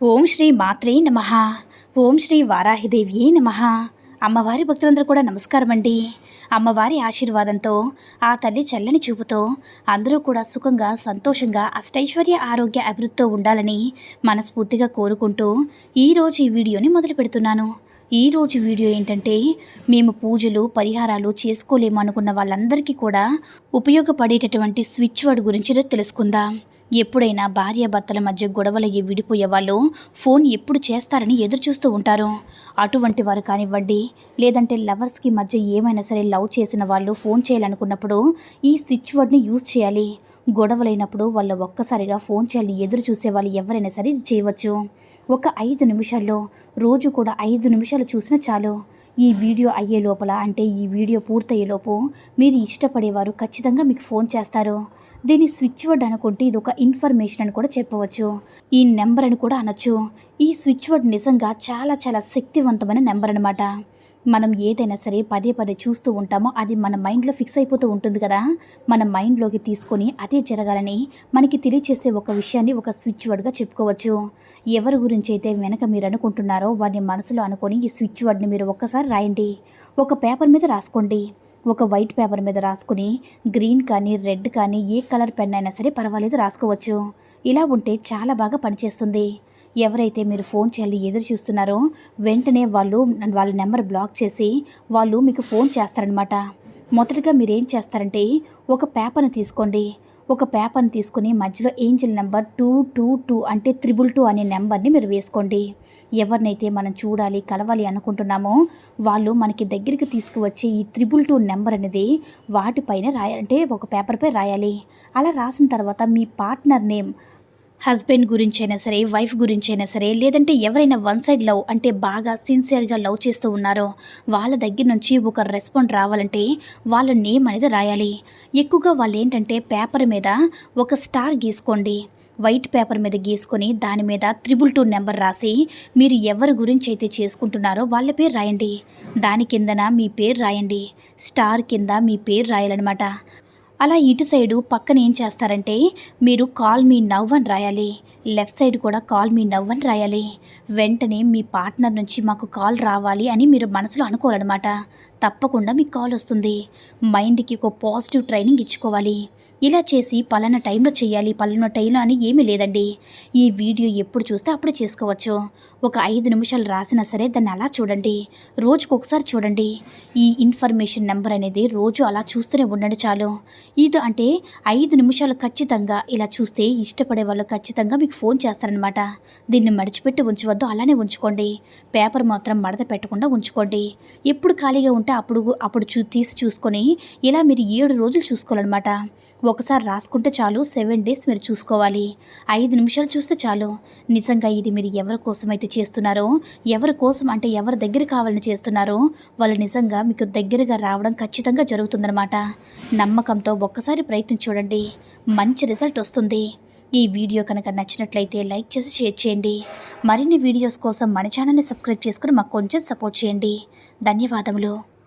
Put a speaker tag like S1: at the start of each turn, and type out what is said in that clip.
S1: ఓం శ్రీ మాత్రే నమ. ఓం శ్రీ వారాహిదేవియే నమ. అమ్మవారి భక్తులందరూ కూడా నమస్కారం అండి అమ్మవారి ఆశీర్వాదంతో ఆ తల్లి చల్లని చూపుతో అందరూ కూడా సుఖంగా సంతోషంగా అష్టైశ్వర్య ఆరోగ్య అభివృద్ధితో ఉండాలని మనస్ఫూర్తిగా కోరుకుంటూ ఈరోజు ఈ వీడియోని మొదలు పెడుతున్నాను. ఈరోజు వీడియో ఏంటంటే మేము పూజలు పరిహారాలు చేసుకోలేము అనుకున్న వాళ్ళందరికీ కూడా ఉపయోగపడేటటువంటి స్విచ్ వర్డ్ గురించి తెలుసుకుందాం. ఎప్పుడైనా భార్యాభర్తల మధ్య గొడవలయ్యి విడిపోయే వాళ్ళు ఫోన్ ఎప్పుడు చేస్తారని ఎదురు చూస్తూ ఉంటారు. అటువంటి వారు కానివ్వండి లేదంటే లవర్స్కి మధ్య ఏమైనా సరే లవ్ చేసిన వాళ్ళు ఫోన్ చేయాలనుకున్నప్పుడు ఈ స్విచ్ వర్డ్ని యూజ్ చేయాలి. గొడవలైనప్పుడు వాళ్ళు ఒక్కసారిగా ఫోన్ చేయాలని ఎదురు చూసే వాళ్ళు ఎవరైనా సరే ఇది చేయవచ్చు. ఒక ఐదు నిమిషాల్లో రోజు కూడా ఐదు నిమిషాలు చూసినా చాలు. ఈ వీడియో అయ్యే లోపల అంటే ఈ వీడియో పూర్తయ్యేలోపు మీరు ఇష్టపడేవారు ఖచ్చితంగా మీకు ఫోన్ చేస్తారు. దీన్ని స్విచ్ వర్డ్ అనుకుంటే ఇది ఒక ఇన్ఫర్మేషన్ అని కూడా చెప్పవచ్చు. ఈ నెంబర్ అని కూడా అనొచ్చు. ఈ స్విచ్ వర్డ్ నిజంగా చాలా చాలా శక్తివంతమైన నెంబర్ అనమాట మనం ఏదైనా సరే పదే పదే చూస్తూ ఉంటామో అది మన మైండ్లో ఫిక్స్ అయిపోతూ ఉంటుంది కదా. మన మైండ్లోకి తీసుకొని అదే జరగాలని మనకి తెలియచేసే ఒక విషయాన్ని ఒక స్విచ్ వర్డ్గా చెప్పుకోవచ్చు. ఎవరి గురించి అయితే వెనక మీరు అనుకుంటున్నారో వారిని మనసులో అనుకొని ఈ స్విచ్ వర్డ్ని మీరు ఒక్కసారి రాయండి. ఒక పేపర్ మీద రాసుకోండి. ఒక వైట్ పేపర్ మీద రాసుకుని గ్రీన్ కానీ రెడ్ కానీ ఏ కలర్ పెన్ అయినా సరే పర్వాలేదు రాసుకోవచ్చు. ఇలా ఉంటే చాలా బాగా పనిచేస్తుంది. ఎవరైతే మీరు ఫోన్ చేయాలి ఎదురు చూస్తున్నారో వెంటనే వాళ్ళు వాళ్ళ నెంబర్ బ్లాక్ చేసి వాళ్ళు మీకు ఫోన్ చేస్తారనమాట మొదటగా మీరు ఏం చేస్తారంటే ఒక పేపర్ని తీసుకోండి. ఒక పేపర్ని తీసుకుని మధ్యలో angel number two two two అంటే త్రిబుల్ టూ అనే నెంబర్ని మీరు వేసుకోండి. ఎవరినైతే మనం చూడాలి కలవాలి అనుకుంటున్నామో వాళ్ళు మనకి దగ్గరికి తీసుకువచ్చి ఈ త్రిబుల్ టూ నెంబర్ అనేది వాటిపైన రాయ అంటే ఒక పేపర్పై రాయాలి. అలా రాసిన తర్వాత మీ పార్ట్నర్ నేమ్ హస్బెండ్ గురించైనా సరే వైఫ్ గురించైనా సరే లేదంటే ఎవరైనా వన్ సైడ్ లవ్ అంటే బాగా సిన్సియర్గా లవ్ చేస్తూ ఉన్నారో వాళ్ళ దగ్గర నుంచి ఒక రెస్పాండ్ రావాలంటే వాళ్ళ నేమ్ అనేది రాయాలి. ఎక్కువగా వాళ్ళు ఏంటంటే పేపర్ మీద ఒక స్టార్ గీసుకోండి. వైట్ పేపర్ మీద గీసుకొని దాని మీద త్రిబుల్ టూ నెంబర్ రాసి మీరు ఎవరి గురించి అయితే చేసుకుంటున్నారో వాళ్ళ పేరు రాయండి. దాని కిందన మీ పేరు రాయండి. స్టార్ కింద మీ పేరు రాయాలన్నమాట. అలా ఇటు సైడు పక్కన ఏం చేస్తారంటే మీరు కాల్ మీ నవ్ అని రాయాలి. లెఫ్ట్ సైడ్ కూడా కాల్ మీ నవ్ అని రాయాలి. వెంటనే మీ పార్ట్నర్ నుంచి మాకు కాల్ రావాలి అని మీరు మనసులో అనుకోవాలన్నమాట తప్పకుండా మీకు కాల్ వస్తుంది. మైండ్కి ఒక పాజిటివ్ ట్రైనింగ్ ఇచ్చుకోవాలి. ఇలా చేసి పలానా టైంలో చేయాలి పలానా టైంలో అని ఏమీ లేదండి. ఈ వీడియో ఎప్పుడు చూస్తే అప్పుడు చేసుకోవచ్చు. ఒక ఐదు నిమిషాలు రాసినా సరే దాన్ని అలా చూడండి. రోజుకు ఒకసారి చూడండి. ఈ ఇన్ఫర్మేషన్ నెంబర్ అనేది రోజు అలా చూస్తూనే ఉండండి చాలు. ఇది అంటే ఐదు నిమిషాలు ఖచ్చితంగా ఇలా చూస్తే ఇష్టపడే వాళ్ళు ఖచ్చితంగా మీకు ఫోన్ చేస్తారనమాట దీన్ని మడిచిపెట్టి ఉంచవద్దు అలానే ఉంచుకోండి. పేపర్ మాత్రం మడత పెట్టకుండా ఉంచుకోండి. ఎప్పుడు ఖాళీగా ఉంటే అప్పుడు అప్పుడు చూ తీసి చూసుకొని ఇలా మీరు ఏడు రోజులు చూసుకోవాలన్నమాట. ఒకసారి రాసుకుంటే చాలు సెవెన్ డేస్ మీరు చూసుకోవాలి. ఐదు నిమిషాలు చూస్తే చాలు. నిజంగా ఇది మీరు ఎవరి కోసం అయితే చేస్తున్నారో ఎవరి కోసం అంటే ఎవరి దగ్గర కావాలని చేస్తున్నారో వాళ్ళు నిజంగా మీకు దగ్గరగా రావడం ఖచ్చితంగా జరుగుతుందన్నమాట. నమ్మకంతో ఒక్కసారి ప్రయత్నం చూడండి. మంచి రిజల్ట్ వస్తుంది. ఈ వీడియో కనుక నచ్చినట్లయితే లైక్ చేసి షేర్ చేయండి. మరిన్ని వీడియోస్ కోసం మన ఛానల్ని సబ్స్క్రైబ్ చేసుకుని మాకు కొంచెం సపోర్ట్ చేయండి. ధన్యవాదములు.